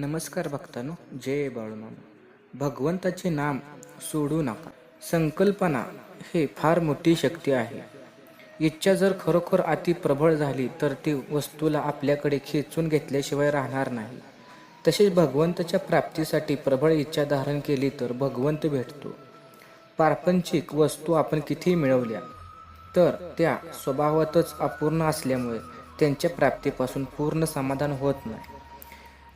नमस्कार भक्तांनो जय बाळूमामा. भगवंताचे नाम सोडू नका. संकल्पना हे फार मोठी शक्ती आहे. इच्छा जर खरोखर अति प्रबळ झाली तर ती वस्तूला आपल्याकडे खेचून घेतल्याशिवाय राहणार नाही. तसेच भगवंताच्या प्राप्तीसाठी प्रबळ इच्छा धारण केली तर भगवंत भेटतो. पारपंचिक वस्तू आपण किती मिळवल्या तर त्या स्वभावातच अपूर्ण असल्यामुळे त्यांच्या प्राप्तीपासून पूर्ण समाधान होत नाही.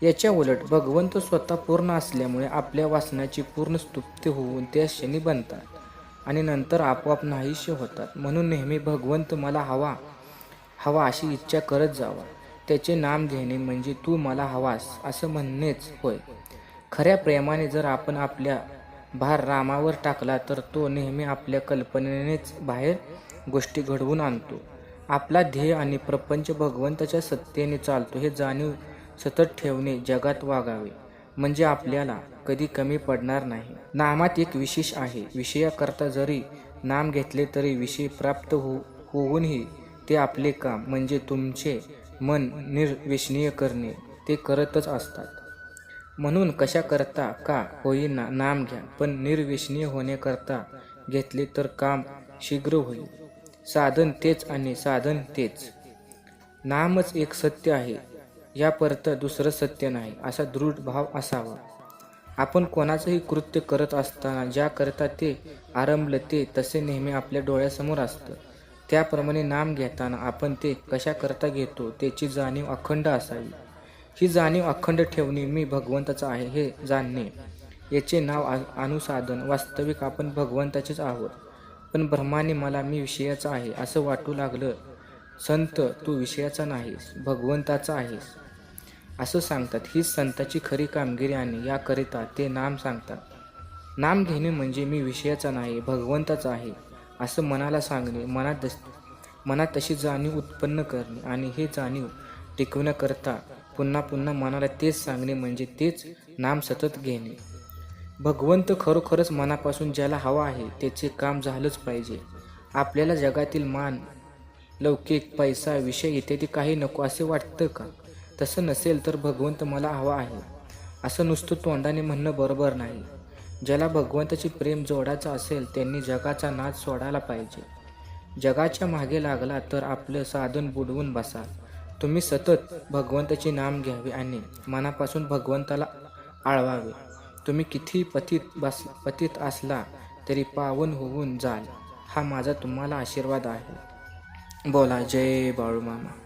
याच्या उलट भगवंत स्वतः पूर्ण असल्यामुळे आपल्या वासनाची पूर्ण स्तुप्ती होऊन त्या क्षणी बनतात आणि नंतर आपोआप नाहीसे होतात. म्हणून नेहमी भगवंत मला हवा हवा अशी इच्छा करत जावा. त्याचे नाम घेणे म्हणजे तू मला हवास असं म्हणणेच होय. खऱ्या प्रेमाने जर आपण आपल्या भार रामावर टाकला तर तो नेहमी आपल्या कल्पनेनेच बाहेर गोष्टी घडवून आणतो. आपला ध्येय आणि प्रपंच भगवंताच्या सत्तेने चालतो हे जाणीव सतत ठेवणे जगात वागावे. म्हणजे आपल्याला कधी कमी पडणार नाही. नामात एक विशेष आहे. विषयाकरता जरी नाम घेतले तरी विषय प्राप्त हो होऊनही ते आपले काम म्हणजे तुमचे मन निर्वेषणीय करणे ते करतच असतात. म्हणून कशा करता का होईना नाम घ्या पण निर्वेषणीय होण्याकरता घेतले तर काम शीघ्र होईल. साधन तेच आणि साधन तेच. नामच एक सत्य आहे. या परत दुसरं सत्य नाही असा दृढ भाव असावा. आपण कोणाचंही कृत्य करत असताना ज्याकरता ते आरंभलं ते तसे नेहमी आपल्या डोळ्यासमोर असतं. त्याप्रमाणे नाम घेताना आपण ते कशाकरता घेतो त्याची जाणीव अखंड असावी. ही जाणीव अखंड ठेवणे मी भगवंताचा आहे हे जाणणे. याचे नाव आ- अनुसाधन वास्तविक आपण भगवंताचेच आहोत. पण ब्रह्माने मला मी विषयाचा आहे असं वाटू लागलं. संत तू विषयाचा नाहीस भगवंताचा आहेस. असं सांगतात. हीच संताची खरी कामगिरी आणि याकरिता ते नाम सांगतात. नाम घेणे म्हणजे मी विषयाचा नाही भगवंताचा आहे असं मनाला सांगणे मनात दस- मनात तशी जाणीव उत्पन्न करणे आणि हे जाणीव टिकवण्याकरता पुन्हा पुन्हा मनाला तेच सांगणे म्हणजे तेच नाम सतत घेणे. भगवंत खरोखरच मनापासून ज्याला हवा आहे त्याचे काम झालंच पाहिजे. आपल्याला जगातील मान लौकिक पैसा विषय इत्यादी काही नको असे वाटतं का? तसं नसेल तर भगवंत मला हवा आहे. असं नुसतं तोंडाने म्हणणं बरोबर नाही. ज्याला भगवंताची प्रेम जोडायचं असेल त्यांनी जगाचा नाद सोडायला पाहिजे. जगाच्या मागे लागला तर आपलं साधन बुडवून बसा. तुम्ही सतत भगवंताचे नाम घ्यावे आणि मनापासून भगवंताला आळवावे. तुम्ही किती पतित बस पतित असला तरी पावन होऊन जाल. हा माझा तुम्हाला आशीर्वाद आहे. बोला जय बाळूमामा.